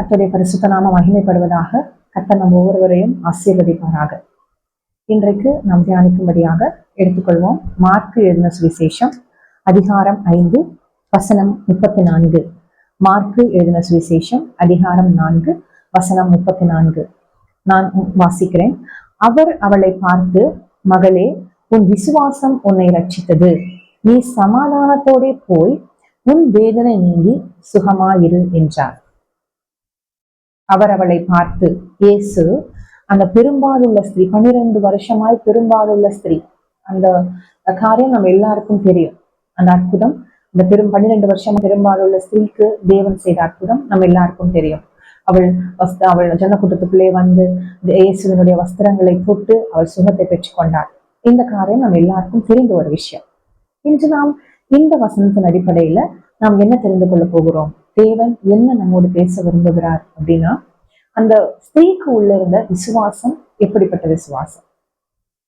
கத்தோடைய பரிசுத்த நாம மகிமைப்படுவதாக கர்த்தர் நம் ஒவ்வொருவரையும் ஆசீர்வதிப்பாராக. இன்றைக்கு நாம் தியானிக்கும்படியாக எடுத்துக்கொள்வோம். மார்க்கு எழுதின சுவிசேஷம் அதிகாரம் ஐந்து வசனம் முப்பத்தி நான்கு மார்க்கு எழுதின சுவிசேஷம் அதிகாரம் நான்கு வசனம் முப்பத்தி நான்கு நான் வாசிக்கிறேன். அவர் அவளை பார்த்து மகளே உன் விசுவாசம் உன்னை ரட்சித்தது நீ சமாதானத்தோடே போய் உன் வேதனை நீங்கி சுகமாயிரு என்றார். அவர் அவளை பார்த்து இயேசு அந்த பெரும்பாலுள்ள ஸ்திரீ பன்னிரண்டு வருஷமாய் பெரும்பாலுள்ள ஸ்திரீ அந்த காரியம் நம்ம எல்லாருக்கும் தெரியும். அந்த அற்புதம் இந்த பெரும் பன்னிரெண்டு வருஷம் பெரும்பாலுள்ள ஸ்திரீக்கு தேவன் செய்த அற்புதம் நம்ம எல்லாருக்கும் தெரியும். அவள் வஸ்த அவள் ஜனக்கூட்டத்துக்குள்ளே வந்து இயேசுவினுடைய வஸ்திரங்களை போட்டு அவள் சுகத்தை பெற்றுக்கொண்டாள். இந்த காரியம் நம்ம எல்லாருக்கும் தெரிந்த ஒரு விஷயம். இன்று நாம் இந்த வசனத்தின் அடிப்படையில நாம் என்ன தெரிந்து கொள்ள போகிறோம்? தேவன் என்ன நம்மோடு பேச விரும்புகிறார் அப்படின்னா அந்த ஸ்திரீக்கு உள்ள இருந்த விசுவாசம் எப்படிப்பட்ட விசுவாசம்?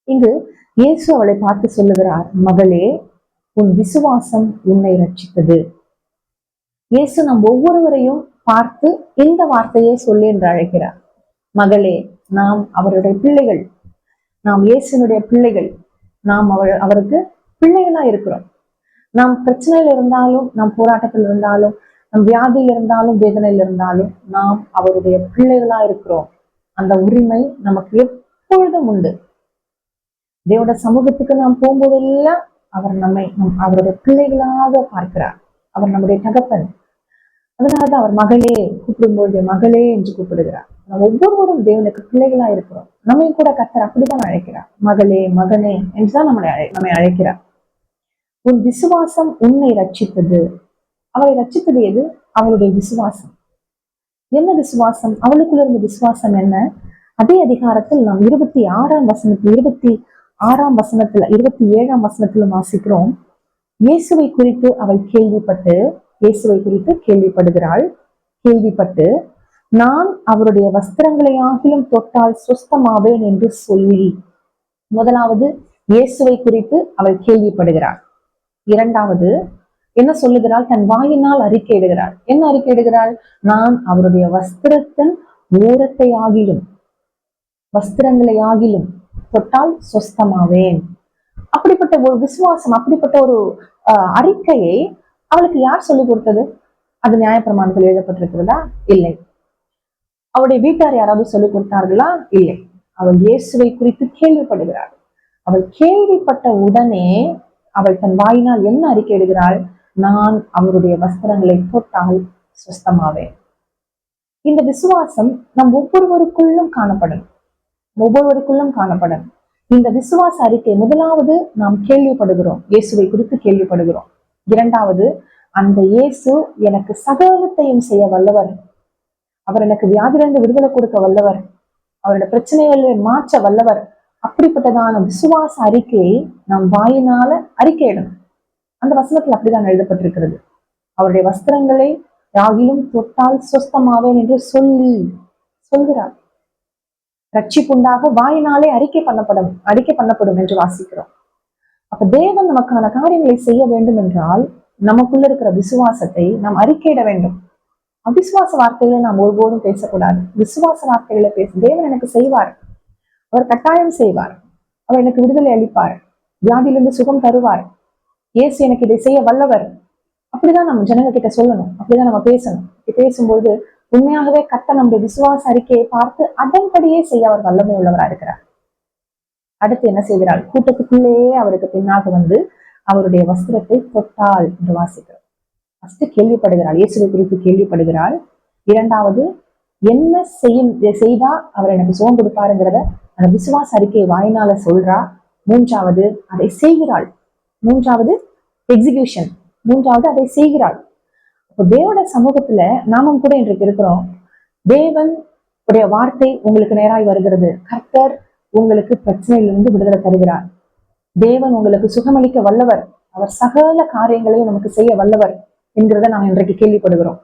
இங்கு இயேசு அவளை பார்த்து சொல்லுகிறார் மகளே உன் விசுவாசம் உன்னை ரட்சித்தது இயேசு நம் ஒவ்வொருவரையும் பார்த்து இந்த வார்த்தையை சொல்லி என்று அழைக்கிறார். மகளே நாம் அவருடைய பிள்ளைகள். நாம் இயேசுனுடைய பிள்ளைகள். நாம் அவர் அவருக்கு பிள்ளைகளா இருக்கிறோம். நாம் பிரச்சனையில் இருந்தாலும் நாம் போராட்டத்தில் இருந்தாலும் நம் வியாதியில் இருந்தாலும் வேதனையில் இருந்தாலும் நாம் அவருடைய பிள்ளைகளா இருக்கிறோம். அந்த உரிமை நமக்கு எப்பொழுதும் உண்டு. தேவோட சமூகத்துக்கு நாம் போகும்போதெல்லாம் அவர் நம்மை நம் அவருடைய பிள்ளைகளாக பார்க்கிறார். அவர் நம்முடைய தகப்பன். அதனாலதான் அவர் மகளே கூப்பிடும்போது மகளே என்று கூப்பிடுகிறார். நாம் ஒவ்வொருவரும் தேவனுக்கு பிள்ளைகளா இருக்கிறோம். நம்மை கூட கத்தர் அப்படிதான் அழைக்கிறார். மகளே மகனே என்றுதான் நம்மளை அழை நம்மை அழைக்கிறார். உன் விசுவாசம் உன்னை ரட்சித்தது. அவளை ரச்சித்தது எது? அவளுடைய விசுவாசம். என்ன விசுவாசம்? அவளுக்குள்ள இருந்த விசுவாசம் என்ன? அதே அதிகாரத்தில் நாம் இருபத்தி ஆறாம் வசனத்தில் இருபத்தி ஆறாம் வசனத்துல இருபத்தி ஏழாம் வசனத்துல வாசிக்கிறோம். இயேசுவை குறித்து அவள் கேள்விப்பட்டு இயேசுவை குறித்து கேள்விப்படுகிறாள். கேள்விப்பட்டு நான் அவருடைய வஸ்திரங்களை ஆகிலும் தொட்டால் சுஸ்தமாவேன் என்று சொல்லி. முதலாவது இயேசுவை குறித்து அவள் கேள்விப்படுகிறாள். இரண்டாவது என்ன சொல்லுகிறாள்? தன் வாயினால் அறிக்கையிடுகிறாள் என்ன அறிக்கையிடுகிறாள் நான் அவருடைய வஸ்திரத்தின் ஓரத்தை ஆகிலும் வஸ்திரங்களை ஆகிலும் தொட்டால் சொஸ்தமாவேன். அப்படிப்பட்ட ஒரு விசுவாசம் அப்படிப்பட்ட ஒரு அறிக்கையை அவளுக்கு யார் சொல்லிக் கொடுத்தது? அது நியாயப்பிரமாணத்தில் எழுதப்பட்டிருக்கிறதா? இல்லை. அவளுடைய வீட்டார் யாராவது சொல்லிக் கொடுத்தார்களா? இல்லை. அவள் இயேசுவை குறித்து கேள்விப்படுகிறாள். அவள் கேள்விப்பட்ட உடனே அவள் தன் வாயினால் என்ன அறிக்கை இடுகிறாள்? நான் அவருடைய வஸ்திரங்களை போட்டால் சுஸ்தமாவேன். இந்த விசுவாசம் நம் ஒவ்வொருவருக்குள்ளும் காணப்படும். ஒவ்வொருவருக்குள்ளும் காணப்படும். இந்த விசுவாச அறிக்கை முதலாவது நாம் கேள்விப்படுகிறோம். இயேசுவை குறித்து கேள்விப்படுகிறோம். இரண்டாவது அந்த இயேசு எனக்கு சகலத்தையும் செய்ய வல்லவர். அவர் எனக்கு வியாதிலிருந்து விடுதலை கொடுக்க வல்லவர். அவரோட பிரச்சனைகளை மாற்ற வல்லவர். அப்படிப்பட்டதான விசுவாச அறிக்கையை நாம் வாயினால அறிக்கையிடணும். அந்த வசனத்தில் அப்படிதான் எழுதப்பட்டிருக்கிறது. அவருடைய வஸ்திரங்களை யாகிலும் தொட்டால் சொஸ்தமாவேன் என்று சொல்லி சொல்கிறார். ரட்சிப்புண்டாக வாயினாலே அறிக்கை பண்ணப்படும் அறிக்கை பண்ணப்படும் என்று வாசிக்கிறோம். அப்ப தேவன் நமக்கான காரியங்களை செய்ய வேண்டும் என்றால் நமக்குள்ள இருக்கிற விசுவாசத்தை நாம் அறிக்கையிட வேண்டும். அவிசுவாச வார்த்தைகளை நாம் ஒருபோதும் பேசக்கூடாது. விசுவாச வார்த்தைகளை பேச தேவன் எனக்கு செய்வார். அவர் கட்டாயம் செய்வார். அவர் எனக்கு விடுதலை அளிப்பார். வியாதியிலிருந்து சுகம் தருவார். ஏசு எனக்கு இதை செய்ய வல்லவர். அப்படிதான் நம்ம ஜனங்க கிட்ட சொல்லணும். அப்படிதான் நம்ம பேசணும். பேசும்போது உண்மையாகவே கத்த நம்முடைய விசுவாச அறிக்கையை பார்த்து அதன்படியே செய்ய அவர் வல்லமை உள்ளவரா இருக்கிறார். அடுத்து என்ன செய்கிறாள் கூட்டத்துக்குள்ளேயே அவருக்கு பின்னாக வந்து அவருடைய வஸ்திரத்தை தொட்டாள் என்று வாசிக்கிறார் ஃபர்ஸ்ட் கேள்விப்படுகிறாள் இயேசுவை குறித்து கேள்விப்படுகிறாள் இரண்டாவது என்ன செய்யும் செய்தா அவர் எனக்கு சுகம் கொடுப்பாருங்கிறத அந்த விசுவாச அறிக்கையை வாயினால சொல்றா. மூன்றாவது அதை செய்கிறாள். மூன்றாவது எக்ஸிகியூஷன் மூன்றாவது அதை செய்கிறாள். இப்போ தேவோட சமூகத்துல நாமும் கூட இன்றைக்கு இருக்கிறோம். தேவன் உடைய வார்த்தை உங்களுக்கு நேராய் வருகிறது. கர்த்தர் உங்களுக்கு பிரச்சனையிலிருந்து விடுதலை தருகிறார். தேவன் உங்களுக்கு சுகமளிக்க வல்லவர். அவர் சகல காரியங்களையும் நமக்கு செய்ய வல்லவர் என்கிறத நாம் இன்றைக்கு கேள்விப்படுகிறோம்.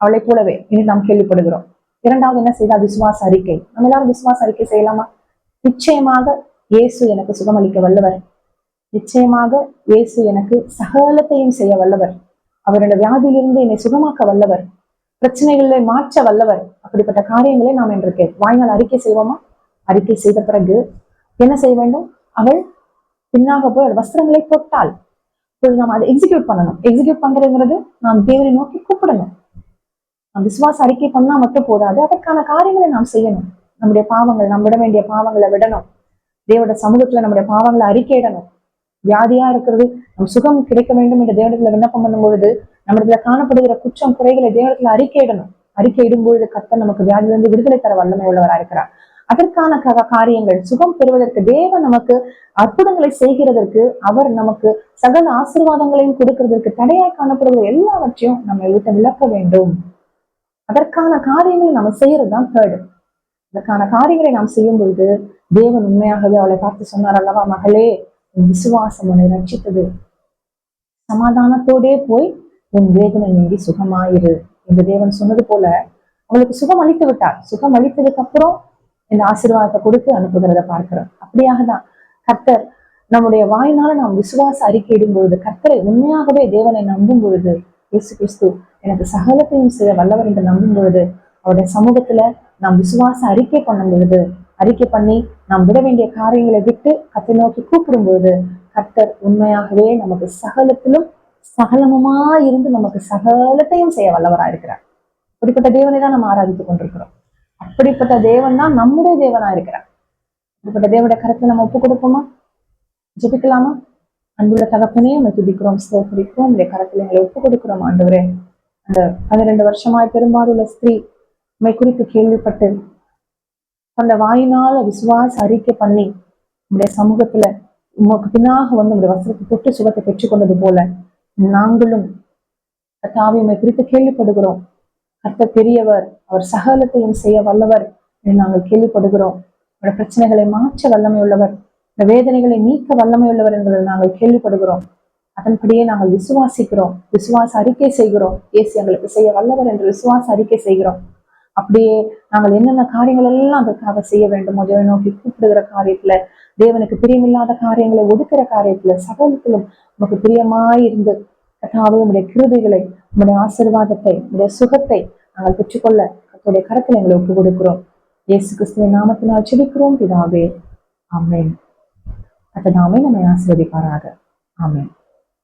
அவளை போலவே இனி நாம் கேள்விப்படுகிறோம். இரண்டாவது என்ன செய்தால் விசுவாச அறிக்கை. நம்ம எல்லாரும் விசுவாச அறிக்கை செய்யலாமா? நிச்சயமாக இயேசு எனக்கு சுகமளிக்க வல்லவர். நிச்சயமாக இயேசு எனக்கு சகலத்தையும் செய்ய வல்லவர். அவரோட வியாதியிலிருந்து என்னை சுகமாக்க வல்லவர். பிரச்சனைகளை மாற்ற வல்லவர். அப்படிப்பட்ட காரியங்களை நாம் இன்றைக்கு வாய்நாள் அறிக்கை செய்வோமா? அறிக்கை செய்த பிறகு என்ன செய்ய வேண்டும்? அவள் பின்னாக போய் அவள் வஸ்திரங்களை தொட்டால் நாம் அதை எக்ஸிக்யூட் பண்ணணும். எக்ஸிக்யூட் பண்றதுங்கிறது நாம் தேவனை நோக்கி கூப்பிடணும். நாம் விசுவாச அறிக்கை பண்ணா மட்டும் போதாது. அதற்கான காரியங்களை நாம் செய்யணும். நம்முடைய பாவங்கள் நம்ம விட வேண்டிய பாவங்களை விடணும். தேவோட சமூகத்துல நம்முடைய பாவங்களை அறிக்கையிடணும் வியாதியா இருக்கிறது. நம் சுகம் கிடைக்க வேண்டும் என்று தேவனத்துல விண்ணப்பம் பண்ணும் பொழுது நம்மிடத்துல காணப்படுகிற குற்றம் குறைகளை தேவனத்துல அறிக்கையிடணும். அறிக்கை இடும்பொழுது கர்த்தர் நமக்கு வியாதியிலிருந்து விடுதலை தர வல்லமை உள்ளவரா இருக்கிறார். அதற்கான காரியங்கள் சுகம் பெறுவதற்கு தேவன் நமக்கு அற்புதங்களை செய்கிறதற்கு அவர் நமக்கு சகல ஆசீர்வாதங்களையும் கொடுக்கிறதற்கு தடையாய் காணப்படுகிற எல்லாவற்றையும் நம்ம விட்டு விளக்க வேண்டும். அதற்கான காரியங்களை நம்ம செய்யறது தான் தேர்டு அதற்கான காரியங்களை நாம் செய்யும் பொழுது தேவன் உண்மையாகவே அவளை பார்த்து சொன்னார் அல்லவா மகளே விசுவாசம் உன்னை ரட்சித்தது. சமாதானத்தோடே போய் உன் வேதனை நீங்கி சுகமாயிரு என்று தேவன் சொன்னது போல அவளுக்கு சுகம் அளித்து விட்டார். சுகம் அளித்ததுக்கு அப்புறம் இந்த ஆசீர்வாதத்தை கொடுத்து அனுப்புகிறத பார்க்கிறோம். அப்படியாக தான் கர்த்தர் நம்முடைய வாயினால நாம் விசுவாச அறிக்கையிடும் பொழுது கர்த்தரை உண்மையாகவே தேவனை நம்பும் பொழுது இயேசு கிறிஸ்து எனக்கு சகலத்தையும் செய்ய வல்லவர் என்று நம்பும் பொழுது அவருடைய சமூகத்துல நாம் விசுவாச அறிக்கை பண்ணும் பொழுது அறிக்கை பண்ணி நாம் விட வேண்டிய காரியங்களை விட்டு கத்தை நோக்கி கூப்பிடும்போது கர்த்தர் உண்மையாகவே நமக்கு சகலத்திலும் சகலமுமா இருந்து நமக்கு சகலத்தையும் செய்ய வல்லவரா இருக்கிறார். அப்படிப்பட்ட தேவனை தான் நம்ம ஆராதித்துக் கொண்டிருக்கிறோம். அப்படிப்பட்ட தேவன் தான் நம்முடைய தேவனா இருக்கிறார். அப்படிப்பட்ட தேவனுடைய கருத்தை நம்ம ஒப்பு கொடுப்போமா? ஜெபிக்கலாமா? அன்புள்ள தகப்பனே நம்ம துதிக்கிறோம் ஸ்தோத்திரிக்கிறோம். உடைய கரத்தில் எங்களை ஒப்பு கொடுக்கிறோம் ஆண்டவரே. அந்த பன்னிரெண்டு வருஷமாய் பெரும்பாலுள்ள ஸ்திரீ உண்மை குறித்து கேள்விப்பட்டு அந்த வாயினால விசுவாச அறிக்கை பண்ணி நம்முடைய சமூகத்துல உமக்கு பின்னாக வந்து நம்முடைய வசனத்தை தொட்டு சுகத்தை பெற்றுக்கொண்டது போல நாங்களும் கர்த்தாவே குறித்து கேள்விப்படுகிறோம். கர்த்தர் பெரியவர் அவர் சகலத்தையும் செய்ய வல்லவர் என்று நாங்கள் கேள்விப்படுகிறோம். உடைய பிரச்சனைகளை மாற்ற வல்லமை உள்ளவர் இந்த வேதனைகளை நீக்க வல்லமை உள்ளவர் என்பதை நாங்கள் கேள்விப்படுகிறோம். அதன்படியே நாங்கள் விசுவாசிக்கிறோம் விசுவாச அறிக்கை செய்கிறோம். ஏசி எங்களுக்கு செய்ய வல்லவர் என்று விசுவாச அறிக்கை செய்கிறோம். அப்படியே நாங்கள் என்னென்ன காரியங்கள் எல்லாம் அதற்காக செய்ய வேண்டுமோ தேவனை நோக்கி கூப்பிடுகிற காரியத்துல தேவனுக்கு பிரியமில்லாத காரியங்களை ஒதுக்கிற காரியத்துல சகலத்திலும் நமக்கு பிரியமாய் இருந்து கட்டாவே உங்களுடைய கிருதிகளை உங்களுடைய ஆசிர்வாதத்தை உங்களுடைய சுகத்தை நாங்கள் பெற்றுக்கொள்ள கத்துடைய கரத்தில் எங்களை ஒப்பு கொடுக்கிறோம். இயேசு கிறிஸ்துவின் நாமத்தினால் செபிக்கிறோம் பிதாவே. ஆமென். அத்தனாமே நம்மை ஆசிர்வதிப்பாராக. ஆமென்.